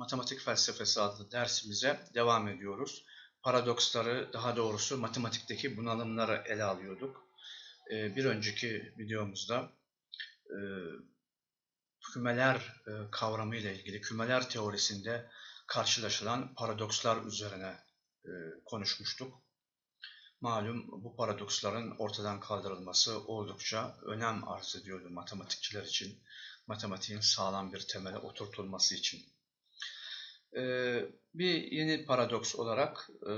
Matematik felsefesi adlı dersimize devam ediyoruz. Paradoksları, daha doğrusu matematikteki bunalımları ele alıyorduk. Ee, bir önceki videomuzda e, kümeler e, kavramı ile ilgili, kümeler teorisinde karşılaşılan paradokslar üzerine e, konuşmuştuk. Malum bu paradoksların ortadan kaldırılması oldukça önem arz ediyordu matematikçiler için matematiğin sağlam bir temele oturtulması için. Ee, bir yeni paradoks olarak e,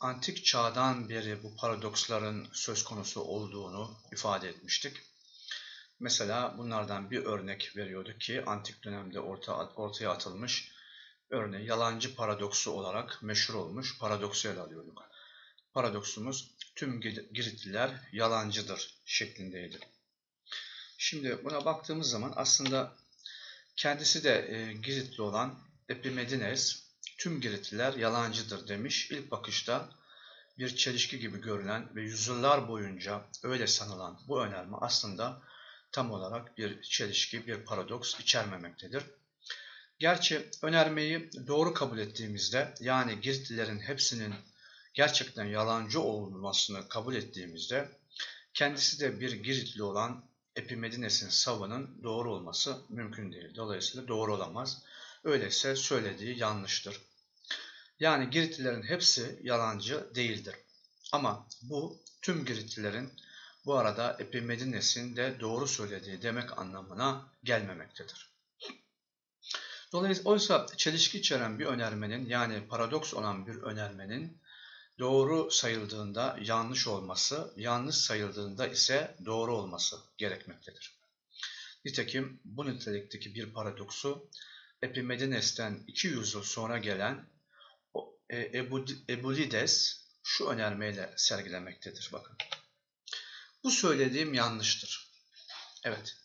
antik çağdan beri bu paradoksların söz konusu olduğunu ifade etmiştik. Mesela bunlardan bir örnek veriyordu ki antik dönemde orta, ortaya atılmış örneğin yalancı paradoksu olarak meşhur olmuş paradoksu ele alıyorduk. Paradoksumuz tüm Giritliler yalancıdır şeklindeydi. Şimdi buna baktığımız zaman aslında kendisi de e, Giritli olan Epimedines tüm Giritliler yalancıdır demiş. İlk bakışta bir çelişki gibi görülen ve yüzyıllar boyunca öyle sanılan bu önerme aslında tam olarak bir çelişki, bir paradoks içermemektedir. Gerçi önermeyi doğru kabul ettiğimizde yani Giritlilerin hepsinin gerçekten yalancı olmasını kabul ettiğimizde kendisi de bir Giritli olan Epimedines'in savının doğru olması mümkün değil. Dolayısıyla doğru olamaz. Öyleyse söylediği yanlıştır. Yani Giritlilerin hepsi yalancı değildir. Ama bu tüm Giritlilerin bu arada Epimedines'in de doğru söylediği demek anlamına gelmemektedir. Dolayısıyla oysa çelişki içeren bir önermenin yani paradoks olan bir önermenin doğru sayıldığında yanlış olması, yanlış sayıldığında ise doğru olması gerekmektedir. Nitekim bu nitelikteki bir paradoksu Epimedines'ten 200 yıl sonra gelen e, Ebulides şu önermeyle sergilemektedir. Bakın. Bu söylediğim yanlıştır. Evet.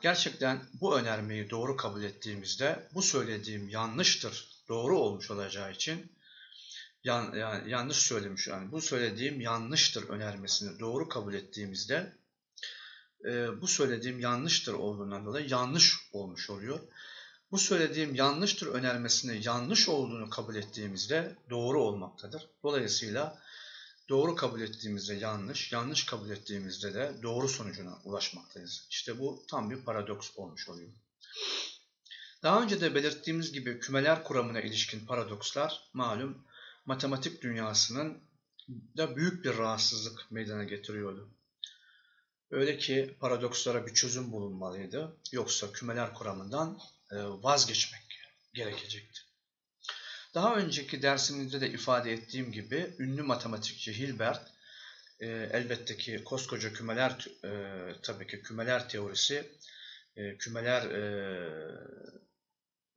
Gerçekten bu önermeyi doğru kabul ettiğimizde bu söylediğim yanlıştır, doğru olmuş olacağı için yan, yani yanlış söylemiş. Yani bu söylediğim yanlıştır önermesini doğru kabul ettiğimizde e, bu söylediğim yanlıştır olduğundan dolayı yanlış olmuş oluyor. Bu söylediğim yanlıştır önermesini yanlış olduğunu kabul ettiğimizde doğru olmaktadır. Dolayısıyla doğru kabul ettiğimizde yanlış, yanlış kabul ettiğimizde de doğru sonucuna ulaşmaktayız. İşte bu tam bir paradoks olmuş oluyor. Daha önce de belirttiğimiz gibi kümeler kuramına ilişkin paradokslar malum matematik dünyasının da büyük bir rahatsızlık meydana getiriyordu. Öyle ki paradokslara bir çözüm bulunmalıydı. Yoksa kümeler kuramından e, vazgeçmek gerekecekti. Daha önceki dersimizde de ifade ettiğim gibi ünlü matematikçi Hilbert e, elbette ki koskoca kümeler e, tabii ki kümeler teorisi kümeler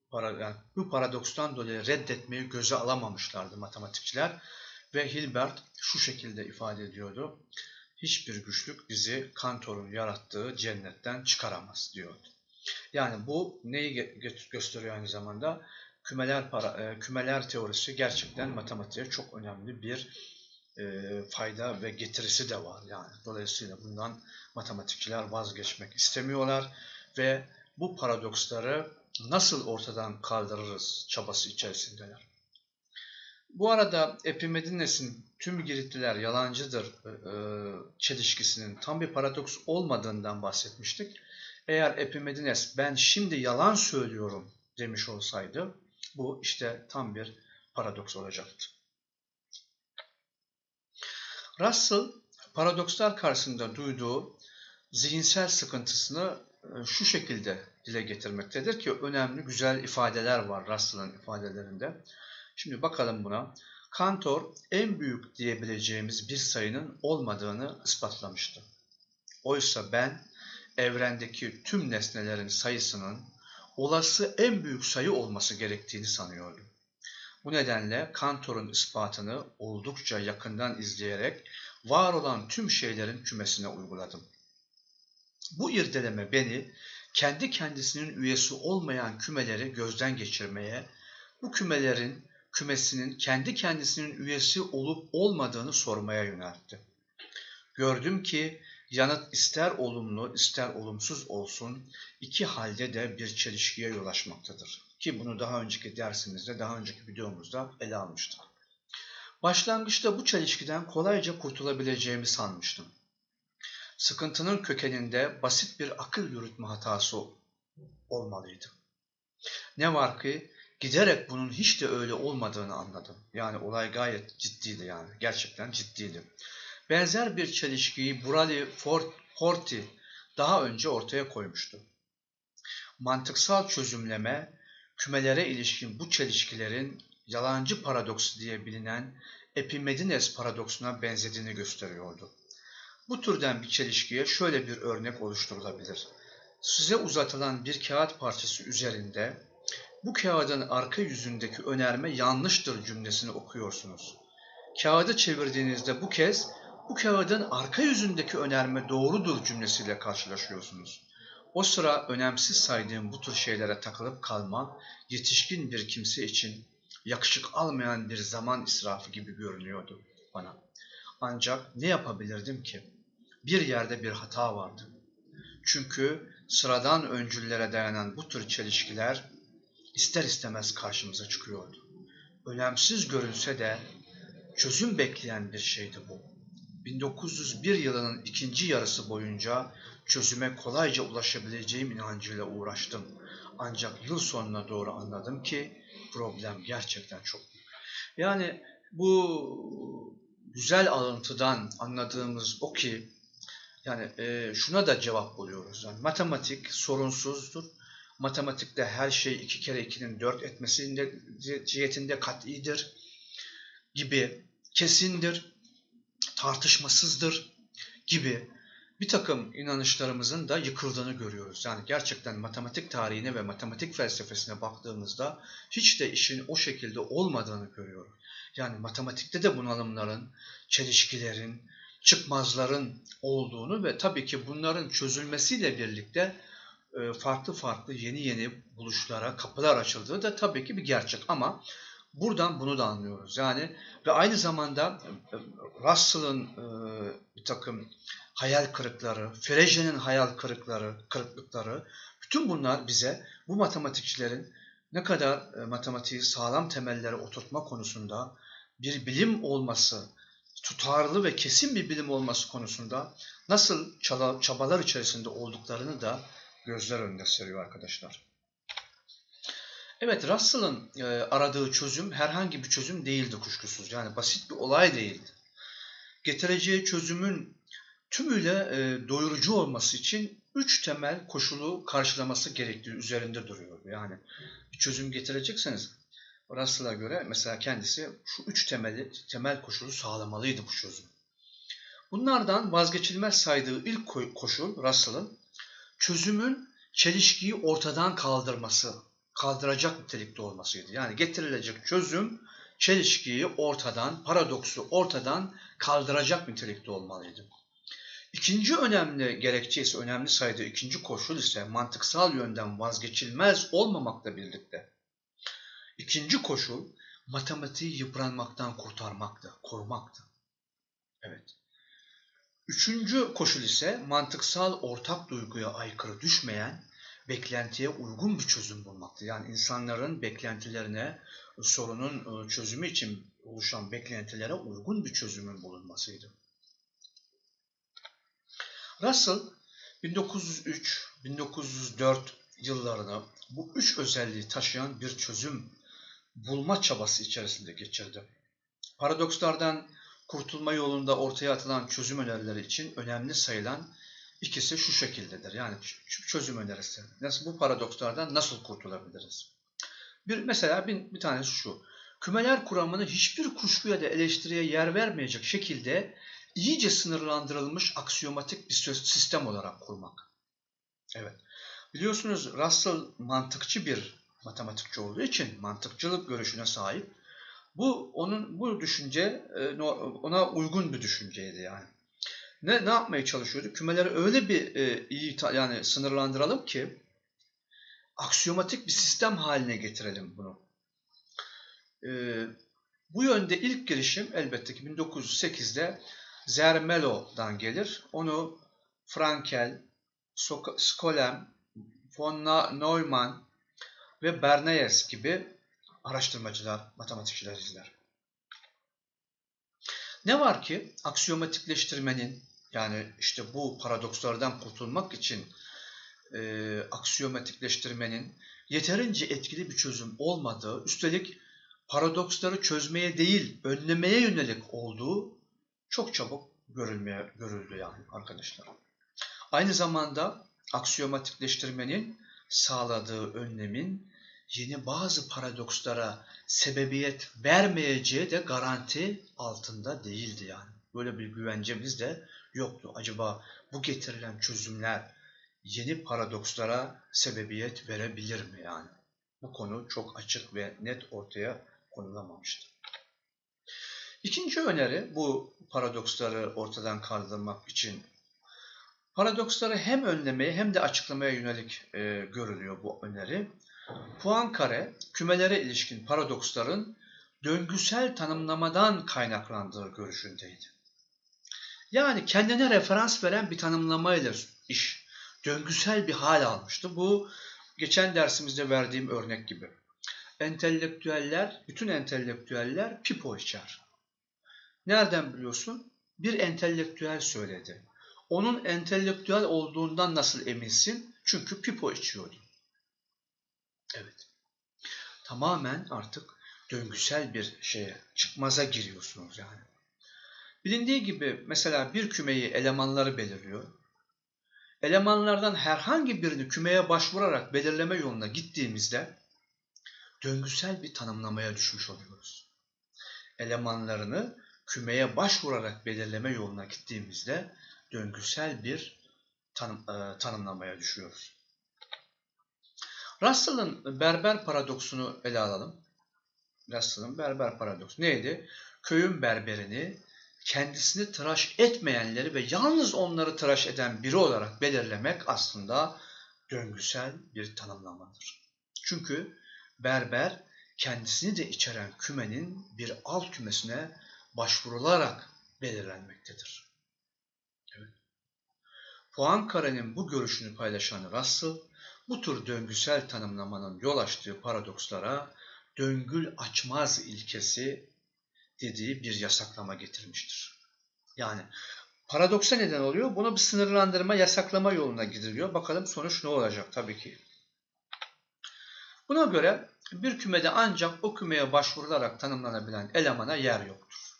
para, yani bu paradokstan dolayı reddetmeyi göze alamamışlardı matematikçiler. Ve Hilbert şu şekilde ifade ediyordu. Hiçbir güçlük bizi Kantor'un yarattığı cennetten çıkaramaz diyordu. Yani bu neyi gösteriyor aynı zamanda? Kümeler, para, e, kümeler teorisi gerçekten matematiğe çok önemli bir e, fayda ve getirisi de var. Yani dolayısıyla bundan matematikçiler vazgeçmek istemiyorlar ve bu paradoksları nasıl ortadan kaldırırız çabası içerisindeler. Bu arada Epimedines'in tüm Giritliler yalancıdır e, e, çelişkisinin tam bir paradoks olmadığından bahsetmiştik. Eğer Epimedines ben şimdi yalan söylüyorum demiş olsaydı bu işte tam bir paradoks olacaktı. Russell paradokslar karşısında duyduğu zihinsel sıkıntısını e, şu şekilde dile getirmektedir ki önemli güzel ifadeler var Russell'ın ifadelerinde. Şimdi bakalım buna. Kantor en büyük diyebileceğimiz bir sayının olmadığını ispatlamıştı. Oysa ben evrendeki tüm nesnelerin sayısının olası en büyük sayı olması gerektiğini sanıyordum. Bu nedenle Kantor'un ispatını oldukça yakından izleyerek var olan tüm şeylerin kümesine uyguladım. Bu irdeleme beni kendi kendisinin üyesi olmayan kümeleri gözden geçirmeye, bu kümelerin kümesinin kendi kendisinin üyesi olup olmadığını sormaya yöneltti. Gördüm ki yanıt ister olumlu ister olumsuz olsun iki halde de bir çelişkiye yol açmaktadır. Ki bunu daha önceki dersimizde, daha önceki videomuzda ele almıştık. Başlangıçta bu çelişkiden kolayca kurtulabileceğimi sanmıştım. Sıkıntının kökeninde basit bir akıl yürütme hatası olmalıydı. Ne var ki giderek bunun hiç de öyle olmadığını anladım. Yani olay gayet ciddiydi yani. Gerçekten ciddiydi. Benzer bir çelişkiyi Burali Forti daha önce ortaya koymuştu. Mantıksal çözümleme, kümelere ilişkin bu çelişkilerin yalancı paradoksu diye bilinen Epimedines paradoksuna benzediğini gösteriyordu. Bu türden bir çelişkiye şöyle bir örnek oluşturulabilir. Size uzatılan bir kağıt parçası üzerinde bu kağıdın arka yüzündeki önerme yanlıştır cümlesini okuyorsunuz. Kağıdı çevirdiğinizde bu kez bu kağıdın arka yüzündeki önerme doğrudur cümlesiyle karşılaşıyorsunuz. O sıra önemsiz saydığım bu tür şeylere takılıp kalma yetişkin bir kimse için yakışık almayan bir zaman israfı gibi görünüyordu bana. Ancak ne yapabilirdim ki? Bir yerde bir hata vardı. Çünkü sıradan öncüllere dayanan bu tür çelişkiler ister istemez karşımıza çıkıyordu. Önemsiz görünse de çözüm bekleyen bir şeydi bu. 1901 yılının ikinci yarısı boyunca çözüme kolayca ulaşabileceğim inancıyla uğraştım. Ancak yıl sonuna doğru anladım ki problem gerçekten çok büyük. Yani bu güzel alıntıdan anladığımız o ki yani e, şuna da cevap buluyoruz. Yani matematik sorunsuzdur. Matematikte her şey iki kere ikinin dört etmesinde cihetinde kat'idir gibi kesindir, tartışmasızdır gibi bir takım inanışlarımızın da yıkıldığını görüyoruz. Yani gerçekten matematik tarihine ve matematik felsefesine baktığımızda hiç de işin o şekilde olmadığını görüyoruz. Yani matematikte de bunalımların, çelişkilerin, çıkmazların olduğunu ve tabii ki bunların çözülmesiyle birlikte farklı farklı yeni yeni buluşlara kapılar açıldığı da tabii ki bir gerçek ama buradan bunu da anlıyoruz. Yani ve aynı zamanda e, Russell'ın e, bir takım hayal kırıkları, Frege'nin hayal kırıkları, kırıklıkları bütün bunlar bize bu matematikçilerin ne kadar matematiği sağlam temellere oturtma konusunda bir bilim olması, tutarlı ve kesin bir bilim olması konusunda nasıl çabalar içerisinde olduklarını da gözler önünde seriyor arkadaşlar. Evet Russell'ın e, aradığı çözüm herhangi bir çözüm değildi kuşkusuz. Yani basit bir olay değildi. Getireceği çözümün tümüyle e, doyurucu olması için üç temel koşulu karşılaması gerektiği üzerinde duruyordu. Yani bir çözüm getirecekseniz Russell'a göre mesela kendisi şu üç temeli, temel koşulu sağlamalıydı bu çözüm. Bunlardan vazgeçilmez saydığı ilk koşul Russell'ın çözümün çelişkiyi ortadan kaldırması, kaldıracak nitelikte olmasıydı. Yani getirilecek çözüm çelişkiyi ortadan, paradoksu ortadan kaldıracak nitelikte olmalıydı. İkinci önemli gerekçe ise önemli saydığı ikinci koşul ise mantıksal yönden vazgeçilmez olmamakla birlikte İkinci koşul matematiği yıpranmaktan kurtarmaktı, korumaktı. Evet. Üçüncü koşul ise mantıksal ortak duyguya aykırı düşmeyen, beklentiye uygun bir çözüm bulmaktı. Yani insanların beklentilerine, sorunun e, çözümü için oluşan beklentilere uygun bir çözümün bulunmasıydı. Russell 1903-1904 yıllarını bu üç özelliği taşıyan bir çözüm bulma çabası içerisinde geçirdi. Paradokslardan kurtulma yolunda ortaya atılan çözüm önerileri için önemli sayılan ikisi şu şekildedir. Yani çözüm önerisi. Nasıl bu paradokslardan nasıl kurtulabiliriz? Bir mesela bir, bir tanesi şu. Kümeler kuramını hiçbir kuşkuya da eleştiriye yer vermeyecek şekilde iyice sınırlandırılmış aksiyomatik bir sistem olarak kurmak. Evet. Biliyorsunuz Russell mantıkçı bir matematikçi olduğu için mantıkçılık görüşüne sahip. Bu onun bu düşünce e, ona uygun bir düşünceydi yani. Ne ne yapmaya çalışıyordu? Kümeleri öyle bir e, iyi yani sınırlandıralım ki aksiyomatik bir sistem haline getirelim bunu. E, bu yönde ilk girişim elbette ki 1908'de Zermelo'dan gelir. Onu Frankel, Skolem, von Neumann ve Bernays gibi araştırmacılar, matematikçiler. Ne var ki aksiyomatikleştirmenin yani işte bu paradokslardan kurtulmak için e, aksiyomatikleştirmenin yeterince etkili bir çözüm olmadığı, üstelik paradoksları çözmeye değil, önlemeye yönelik olduğu çok çabuk görülmeye, görüldü yani arkadaşlar. Aynı zamanda aksiyomatikleştirmenin sağladığı önlemin yeni bazı paradokslara sebebiyet vermeyeceği de garanti altında değildi yani. Böyle bir güvencemiz de yoktu. Acaba bu getirilen çözümler yeni paradokslara sebebiyet verebilir mi yani? Bu konu çok açık ve net ortaya konulamamıştı. İkinci öneri bu paradoksları ortadan kaldırmak için paradoksları hem önlemeye hem de açıklamaya yönelik e, görülüyor bu öneri. Poincare kümelere ilişkin paradoksların döngüsel tanımlamadan kaynaklandığı görüşündeydi. Yani kendine referans veren bir tanımlamayla iş döngüsel bir hal almıştı. Bu geçen dersimizde verdiğim örnek gibi. Entelektüeller, bütün entelektüeller pipo içer. Nereden biliyorsun? Bir entelektüel söyledi. Onun entelektüel olduğundan nasıl eminsin? Çünkü pipo içiyordu. Evet. Tamamen artık döngüsel bir şeye, çıkmaza giriyorsunuz yani. Bilindiği gibi mesela bir kümeyi elemanları belirliyor. Elemanlardan herhangi birini kümeye başvurarak belirleme yoluna gittiğimizde döngüsel bir tanımlamaya düşmüş oluyoruz. Elemanlarını kümeye başvurarak belirleme yoluna gittiğimizde döngüsel bir tanım, e, tanımlamaya düşüyoruz. Russell'ın berber paradoksunu ele alalım. Russell'ın berber paradoksu neydi? Köyün berberini kendisini tıraş etmeyenleri ve yalnız onları tıraş eden biri olarak belirlemek aslında döngüsel bir tanımlamadır. Çünkü berber kendisini de içeren kümenin bir alt kümesine başvurularak belirlenmektedir. Evet. Poincaré'nin bu görüşünü paylaşan Russell, bu tür döngüsel tanımlamanın yol açtığı paradokslara döngül açmaz ilkesi dediği bir yasaklama getirmiştir. Yani paradoksa neden oluyor? Buna bir sınırlandırma, yasaklama yoluna gidiliyor. Bakalım sonuç ne olacak tabii ki. Buna göre bir kümede ancak o kümeye başvurularak tanımlanabilen elemana yer yoktur.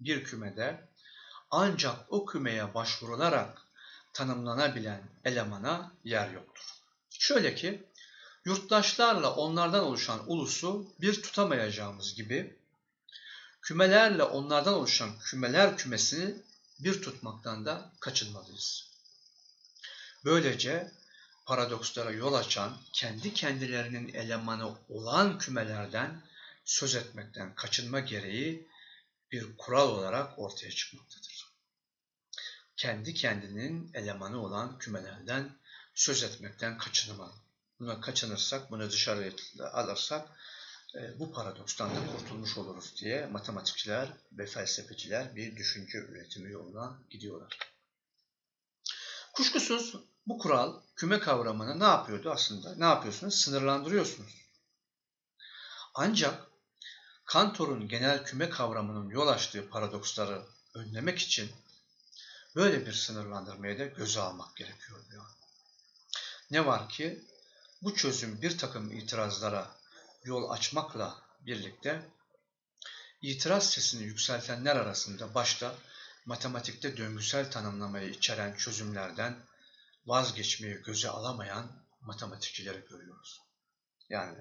Bir kümede ancak o kümeye başvurularak tanımlanabilen elemana yer yoktur. Şöyle ki, yurttaşlarla onlardan oluşan ulusu bir tutamayacağımız gibi, kümelerle onlardan oluşan kümeler kümesini bir tutmaktan da kaçınmalıyız. Böylece paradokslara yol açan, kendi kendilerinin elemanı olan kümelerden söz etmekten kaçınma gereği bir kural olarak ortaya çıkmaktadır. Kendi kendinin elemanı olan kümelerden söz etmekten kaçınma. Buna kaçınırsak, bunu dışarıya alırsak e, bu paradokstan da kurtulmuş oluruz diye matematikçiler ve felsefeciler bir düşünce üretimi yoluna gidiyorlar. Kuşkusuz bu kural küme kavramını ne yapıyordu aslında? Ne yapıyorsunuz? Sınırlandırıyorsunuz. Ancak Kantor'un genel küme kavramının yol açtığı paradoksları önlemek için böyle bir sınırlandırmayı da göze almak gerekiyor diyor. Ne var ki bu çözüm bir takım itirazlara yol açmakla birlikte itiraz sesini yükseltenler arasında başta matematikte döngüsel tanımlamayı içeren çözümlerden vazgeçmeyi göze alamayan matematikçileri görüyoruz. Yani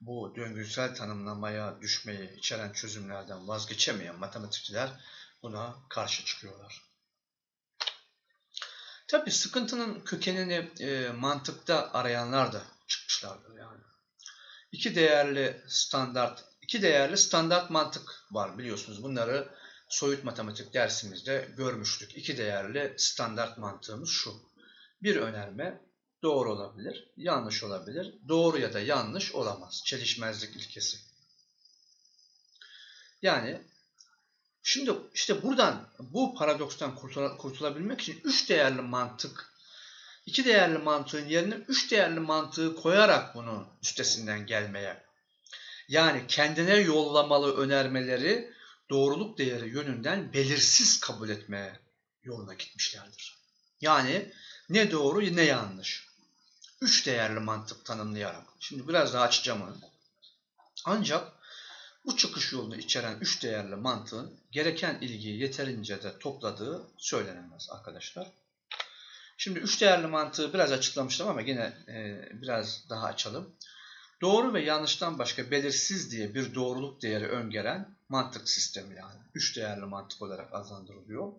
bu döngüsel tanımlamaya düşmeyi içeren çözümlerden vazgeçemeyen matematikçiler buna karşı çıkıyorlar. Tabi sıkıntının kökenini e, mantıkta arayanlar da çıkmışlardır yani. İki değerli standart, iki değerli standart mantık var biliyorsunuz. Bunları soyut matematik dersimizde görmüştük. İki değerli standart mantığımız şu. Bir önerme doğru olabilir, yanlış olabilir. Doğru ya da yanlış olamaz. Çelişmezlik ilkesi. Yani şimdi işte buradan bu paradokstan kurtulabilmek için üç değerli mantık iki değerli mantığın yerine üç değerli mantığı koyarak bunun üstesinden gelmeye yani kendine yollamalı önermeleri doğruluk değeri yönünden belirsiz kabul etmeye yoluna gitmişlerdir. Yani ne doğru ne yanlış. Üç değerli mantık tanımlayarak. Şimdi biraz daha açacağım onu. Ancak bu çıkış yolunu içeren üç değerli mantığın gereken ilgiyi yeterince de topladığı söylenemez arkadaşlar. Şimdi üç değerli mantığı biraz açıklamıştım ama yine e, biraz daha açalım. Doğru ve yanlıştan başka belirsiz diye bir doğruluk değeri öngören mantık sistemi yani. Üç değerli mantık olarak adlandırılıyor.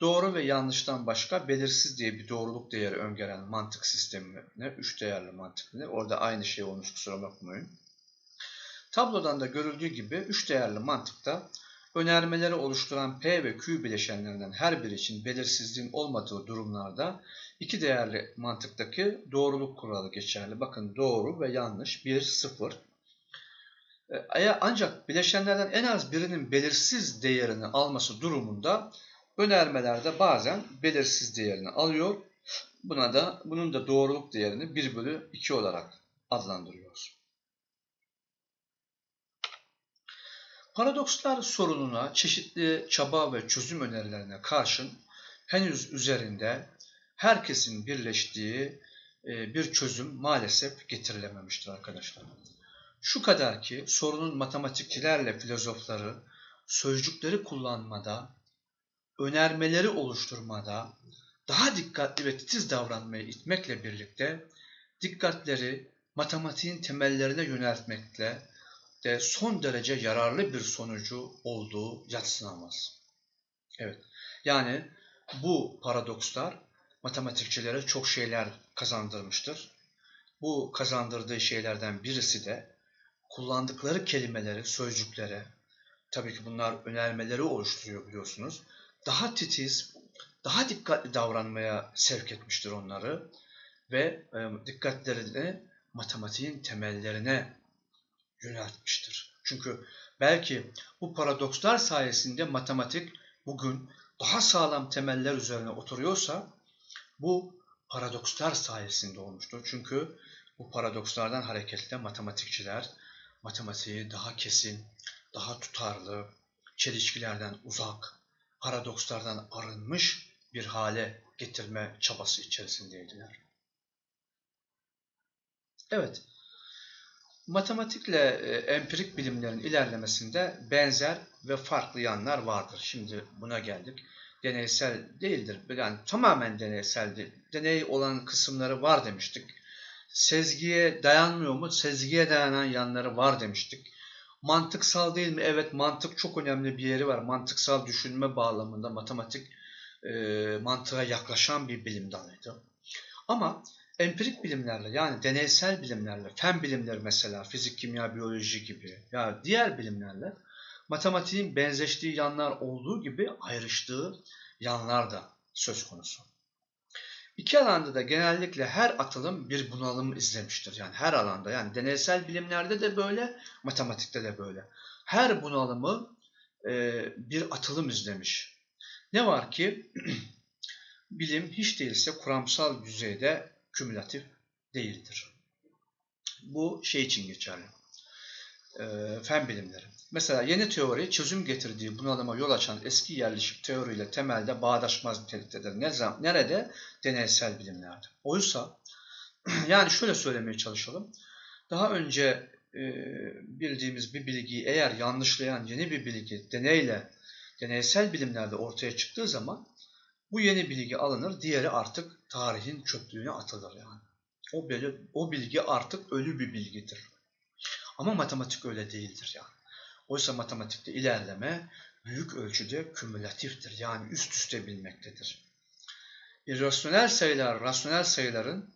Doğru ve yanlıştan başka belirsiz diye bir doğruluk değeri öngören mantık sistemine üç değerli mantık ne? Orada aynı şey olmuş kusura bakmayın. Tablodan da görüldüğü gibi üç değerli mantıkta önermeleri oluşturan P ve Q bileşenlerinden her biri için belirsizliğin olmadığı durumlarda iki değerli mantıktaki doğruluk kuralı geçerli. Bakın doğru ve yanlış 1, 0. Ancak bileşenlerden en az birinin belirsiz değerini alması durumunda önermelerde bazen belirsiz değerini alıyor. Buna da bunun da doğruluk değerini 1 bölü 2 olarak adlandırıyoruz. Paradokslar sorununa çeşitli çaba ve çözüm önerilerine karşın henüz üzerinde herkesin birleştiği e, bir çözüm maalesef getirilememiştir arkadaşlar. Şu kadar ki sorunun matematikçilerle filozofları sözcükleri kullanmada, önermeleri oluşturmada daha dikkatli ve titiz davranmaya itmekle birlikte dikkatleri matematiğin temellerine yöneltmekle de son derece yararlı bir sonucu olduğu yatsınamaz. Evet, yani bu paradokslar matematikçilere çok şeyler kazandırmıştır. Bu kazandırdığı şeylerden birisi de kullandıkları kelimeleri, sözcüklere, tabii ki bunlar önermeleri oluşturuyor biliyorsunuz, daha titiz, daha dikkatli davranmaya sevk etmiştir onları ve dikkatlerini matematiğin temellerine yöneltmiştir. Çünkü belki bu paradokslar sayesinde matematik bugün daha sağlam temeller üzerine oturuyorsa bu paradokslar sayesinde olmuştur. Çünkü bu paradokslardan hareketle matematikçiler matematiği daha kesin, daha tutarlı, çelişkilerden uzak, paradokslardan arınmış bir hale getirme çabası içerisindeydiler. Evet, Matematikle e, empirik bilimlerin ilerlemesinde benzer ve farklı yanlar vardır. Şimdi buna geldik. Deneysel değildir. Yani tamamen deneyseldir. Deney olan kısımları var demiştik. Sezgiye dayanmıyor mu? Sezgiye dayanan yanları var demiştik. Mantıksal değil mi? Evet mantık çok önemli bir yeri var. Mantıksal düşünme bağlamında matematik e, mantığa yaklaşan bir bilim dalıydı. Ama empirik bilimlerle yani deneysel bilimlerle, fen bilimleri mesela fizik, kimya, biyoloji gibi ya diğer bilimlerle matematiğin benzeştiği yanlar olduğu gibi ayrıştığı yanlar da söz konusu. İki alanda da genellikle her atılım bir bunalım izlemiştir. Yani her alanda yani deneysel bilimlerde de böyle, matematikte de böyle. Her bunalımı e, bir atılım izlemiş. Ne var ki bilim hiç değilse kuramsal düzeyde kümülatif değildir. Bu şey için geçerli. E, fen bilimleri. Mesela yeni teori çözüm getirdiği bunalıma yol açan eski yerleşik teoriyle temelde bağdaşmaz niteliktedir. Ne zaman, nerede? Deneysel bilimlerde. Oysa yani şöyle söylemeye çalışalım. Daha önce e, bildiğimiz bir bilgiyi eğer yanlışlayan yeni bir bilgi deneyle deneysel bilimlerde ortaya çıktığı zaman bu yeni bilgi alınır, diğeri artık tarihin çöplüğüne atılır yani. O, böyle, o bilgi artık ölü bir bilgidir. Ama matematik öyle değildir yani. Oysa matematikte ilerleme büyük ölçüde kümülatiftir. Yani üst üste bilmektedir. İrrasyonel sayılar, rasyonel sayıların,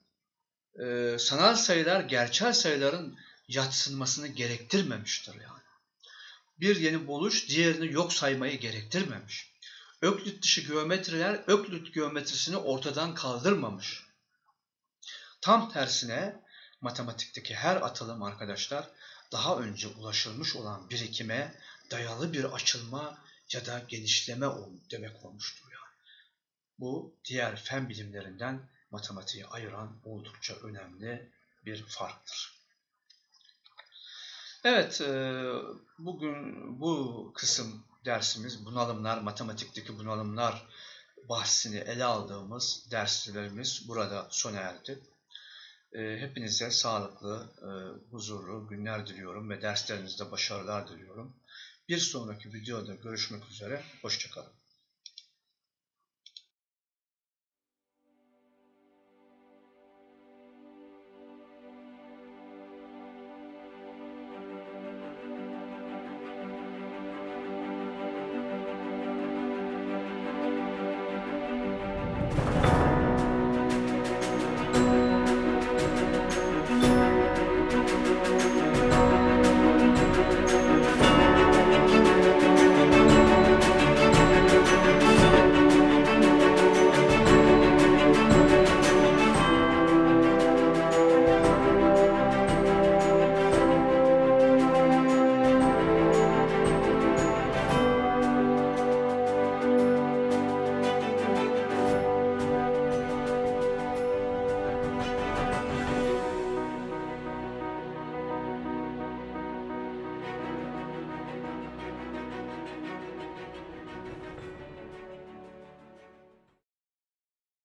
e, sanal sayılar, gerçel sayıların yatsınmasını gerektirmemiştir yani. Bir yeni buluş diğerini yok saymayı gerektirmemiş. Öklit dışı geometriler Öklit geometrisini ortadan kaldırmamış. Tam tersine matematikteki her atılım arkadaşlar daha önce ulaşılmış olan birikime dayalı bir açılma ya da genişleme demek olmuştur yani. Bu diğer fen bilimlerinden matematiği ayıran oldukça önemli bir farktır. Evet, e, bugün bu kısım dersimiz bunalımlar, matematikteki bunalımlar bahsini ele aldığımız derslerimiz burada sona erdi. E, hepinize sağlıklı, e, huzurlu günler diliyorum ve derslerinizde başarılar diliyorum. Bir sonraki videoda görüşmek üzere, hoşçakalın.